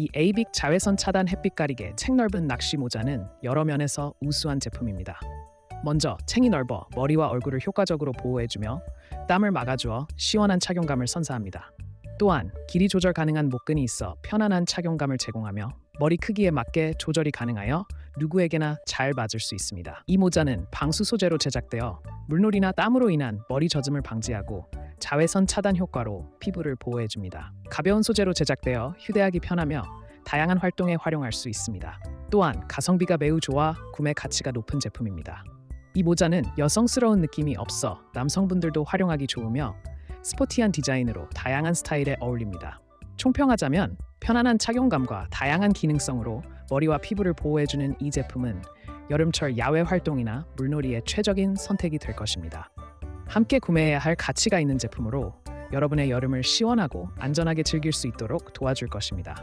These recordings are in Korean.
이 에이빅 자외선 차단 햇빛 가리개 책 넓은 낚시 모자는 여러 면에서 우수한 제품입니다. 먼저 챙이 넓어 머리와 얼굴을 효과적으로 보호해주며 땀을 막아주어 시원한 착용감을 선사합니다. 또한 길이 조절 가능한 목끈이 있어 편안한 착용감을 제공하며 머리 크기에 맞게 조절이 가능하여 누구에게나 잘 맞을 수 있습니다. 이 모자는 방수 소재로 제작되어 물놀이나 땀으로 인한 머리 젖음을 방지하고 자외선 차단 효과로 피부를 보호해줍니다. 가벼운 소재로 제작되어 휴대하기 편하며 다양한 활동에 활용할 수 있습니다. 또한 가성비가 매우 좋아 구매 가치가 높은 제품입니다. 이 모자는 여성스러운 느낌이 없어 남성분들도 활용하기 좋으며 스포티한 디자인으로 다양한 스타일에 어울립니다. 총평하자면 편안한 착용감과 다양한 기능성으로 머리와 피부를 보호해주는 이 제품은 여름철 야외 활동이나 물놀이에 최적인 선택이 될 것입니다. 함께 구매해야 할 가치가 있는 제품으로 여러분의 여름을 시원하고 안전하게 즐길 수 있도록 도와줄 것입니다.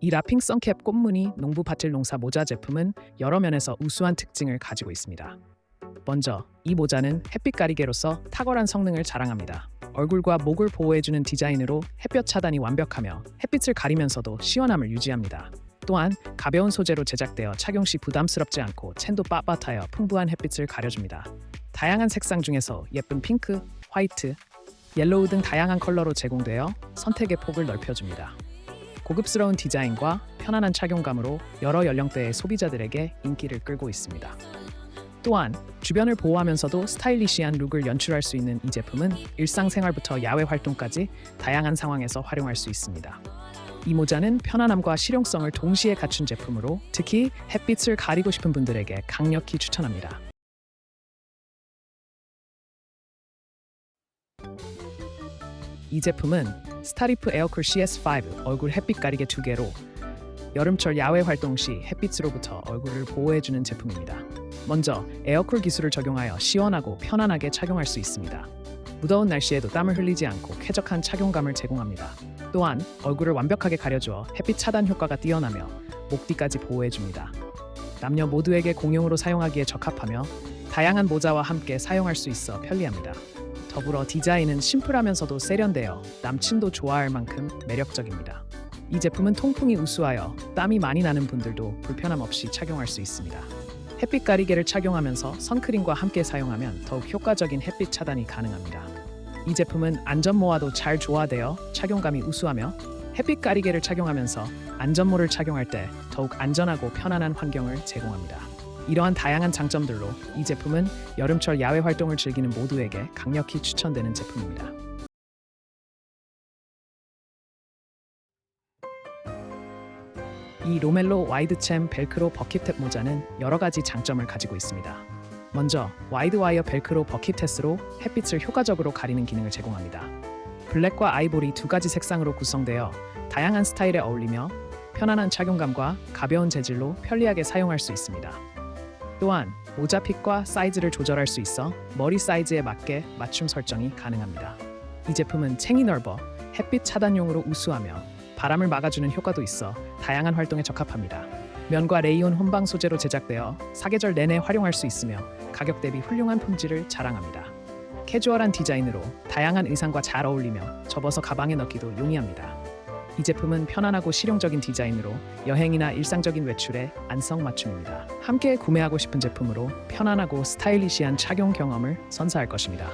이 라핑 선캡 꽃무늬 농부 밭일 농사 모자 제품은 여러 면에서 우수한 특징을 가지고 있습니다. 먼저 이 모자는 햇빛 가리개로서 탁월한 성능을 자랑합니다. 얼굴과 목을 보호해주는 디자인으로 햇볕 차단이 완벽하며 햇빛을 가리면서도 시원함을 유지합니다. 또한 가벼운 소재로 제작되어 착용 시 부담스럽지 않고 챈도 빳빳하여 풍부한 햇빛을 가려줍니다. 다양한 색상 중에서 예쁜 핑크, 화이트, 옐로우 등 다양한 컬러로 제공되어 선택의 폭을 넓혀줍니다. 고급스러운 디자인과 편안한 착용감으로 여러 연령대의 소비자들에게 인기를 끌고 있습니다. 또한 주변을 보호하면서도 스타일리시한 룩을 연출할 수 있는 이 제품은 일상생활부터 야외 활동까지 다양한 상황에서 활용할 수 있습니다. 이 모자는 편안함과 실용성을 동시에 갖춘 제품으로 특히 햇빛을 가리고 싶은 분들에게 강력히 추천합니다. 이 제품은 스타리프 에어쿨 CS5 얼굴 햇빛 가리개 두 개로 여름철 야외 활동 시 햇빛으로부터 얼굴을 보호해주는 제품입니다. 먼저 에어쿨 기술을 적용하여 시원하고 편안하게 착용할 수 있습니다. 무더운 날씨에도 땀을 흘리지 않고 쾌적한 착용감을 제공합니다. 또한 얼굴을 완벽하게 가려주어 햇빛 차단 효과가 뛰어나며 목 뒤까지 보호해줍니다. 남녀 모두에게 공용으로 사용하기에 적합하며 다양한 모자와 함께 사용할 수 있어 편리합니다. 더불어 디자인은 심플하면서도 세련되어 남친도 좋아할 만큼 매력적입니다. 이 제품은 통풍이 우수하여 땀이 많이 나는 분들도 불편함 없이 착용할 수 있습니다. 햇빛 가리개를 착용하면서 선크림과 함께 사용하면 더욱 효과적인 햇빛 차단이 가능합니다. 이 제품은 안전모와도 잘 조화되어 착용감이 우수하며 햇빛 가리개를 착용하면서 안전모를 착용할 때 더욱 안전하고 편안한 환경을 제공합니다. 이러한 다양한 장점들로 이 제품은 여름철 야외 활동을 즐기는 모두에게 강력히 추천되는 제품입니다. 이 로멜로 와이드챔 벨크로 버킷탭 모자는 여러 가지 장점을 가지고 있습니다. 먼저 와이드 와이어 벨크로 버킷탭으로 햇빛을 효과적으로 가리는 기능을 제공합니다. 블랙과 아이보리 두 가지 색상으로 구성되어 다양한 스타일에 어울리며 편안한 착용감과 가벼운 재질로 편리하게 사용할 수 있습니다. 또한 모자 핏과 사이즈를 조절할 수 있어 머리 사이즈에 맞게 맞춤 설정이 가능합니다. 이 제품은 챙이 넓어 햇빛 차단용으로 우수하며 바람을 막아주는 효과도 있어 다양한 활동에 적합합니다. 면과 레이온 혼방 소재로 제작되어 사계절 내내 활용할 수 있으며 가격 대비 훌륭한 품질을 자랑합니다. 캐주얼한 디자인으로 다양한 의상과 잘 어울리며 접어서 가방에 넣기도 용이합니다. 이 제품은 편안하고 실용적인 디자인으로 여행이나 일상적인 외출에 안성맞춤입니다. 함께 구매하고 싶은 제품으로 편안하고 스타일리시한 착용 경험을 선사할 것입니다.